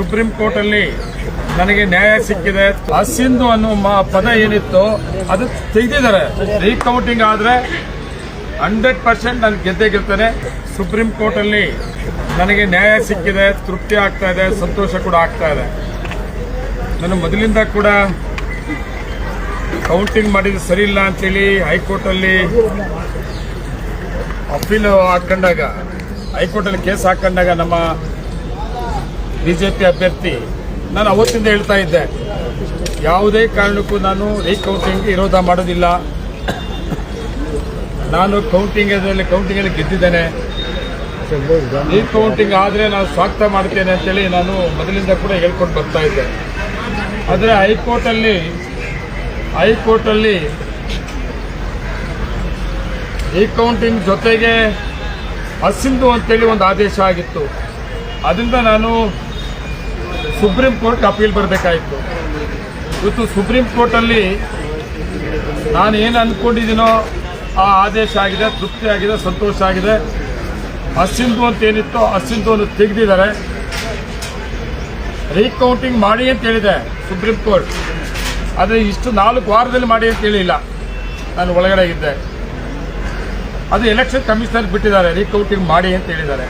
Supreme ಕೋರ್ಟಲ್ಲಿ ನನಗೆ ನ್ಯಾಯ ಸಿಕ್ಕಿದೆ. ಹಸಿಂದು ಅನ್ನೋ ಪದ ಏನಿತ್ತು ಅದು ತೆಗೆದಿದ್ದಾರೆ. ರೀಕೌಂಟಿಂಗ್ ಆದರೆ ಹಂಡ್ರೆಡ್ ಪರ್ಸೆಂಟ್ ನಾನು ಗೆದ್ದೇ ಗೆಲ್ತೇನೆ. ಸುಪ್ರೀಂ ಕೋರ್ಟಲ್ಲಿ ನನಗೆ ನ್ಯಾಯ ಸಿಕ್ಕಿದೆ, ತೃಪ್ತಿ ಆಗ್ತಾ ಇದೆ, ಸಂತೋಷ ಕೂಡ ಆಗ್ತಾ ಇದೆ. ನಾನು ಮೊದಲಿಂದ ಕೂಡ ಕೌಂಟಿಂಗ್ ಮಾಡಿದ್ದು ಸರಿ ಇಲ್ಲ ಅಂತೇಳಿ ಹೈಕೋರ್ಟಲ್ಲಿ ಅಪೀಲ್ ಹಾಕೊಂಡಾಗ, ಹೈಕೋರ್ಟಲ್ಲಿ ಕೇಸ್ ಹಾಕೊಂಡಾಗ ನಮ್ಮ ಬಿ ಜೆ ಅಭ್ಯರ್ಥಿ ನಾನು ಅವತ್ತಿಂದ ಹೇಳ್ತಾ ಇದ್ದೆ, ಯಾವುದೇ ಕಾರಣಕ್ಕೂ ನಾನು ರೀಕೌಂಟಿಂಗ್ ವಿರೋಧ ಮಾಡೋದಿಲ್ಲ. ನಾನು ಕೌಂಟಿಂಗ್ ಅದರಲ್ಲಿ ಕೌಂಟಿಂಗಲ್ಲಿ ಗೆದ್ದಿದ್ದೇನೆ. ರೀಕೌಂಟಿಂಗ್ ಆದರೆ ನಾನು ಸ್ವಾಗತ ಮಾಡ್ತೇನೆ ಅಂತೇಳಿ ನಾನು ಮೊದಲಿಂದ ಕೂಡ ಹೇಳ್ಕೊಂಡು ಬರ್ತಾ ಇದ್ದೆ. ಆದರೆ ಹೈಕೋರ್ಟಲ್ಲಿ ಹೈಕೋರ್ಟಲ್ಲಿ ರೀಕೌಂಟಿಂಗ್ ಜೊತೆಗೆ ಹಸಿಂದು ಅಂತೇಳಿ ಒಂದು ಆದೇಶ ಆಗಿತ್ತು. ಅದರಿಂದ ನಾನು ಸುಪ್ರೀಂ ಕೋರ್ಟ್ಗೆ ಅಪೀಲ್ ಬರಬೇಕಾಯಿತು. ಇವತ್ತು ಸುಪ್ರೀಂ ಕೋರ್ಟಲ್ಲಿ ನಾನು ಏನು ಅಂದ್ಕೊಂಡಿದ್ದೀನೋ ಆ ಆದೇಶ ಆಗಿದೆ, ತೃಪ್ತಿ ಆಗಿದೆ, ಸಂತೋಷ ಆಗಿದೆ. ಅಸಿಂಧು ಅಂತ ಏನಿತ್ತೋ ಅಸಿಂಧುವನ್ನು ತೆಗೆದಿದ್ದಾರೆ. ರೀಕೌಂಟಿಂಗ್ ಮಾಡಿ ಅಂತ ಹೇಳಿದೆ ಸುಪ್ರೀಂ ಕೋರ್ಟ್. ಆದರೆ ಇಷ್ಟು ನಾಲ್ಕು ವಾರದಲ್ಲಿ ಮಾಡಿ ಅಂತ ಹೇಳಿಲ್ಲ. ನಾನು ಒಳಗಡೆ ಇದ್ದೆ. ಅದು ಎಲೆಕ್ಷನ್ ಕಮಿಷನರ್ ಬಿಟ್ಟಿದ್ದಾರೆ, ರೀಕೌಂಟಿಂಗ್ ಮಾಡಿ ಅಂತ ಹೇಳಿದ್ದಾರೆ.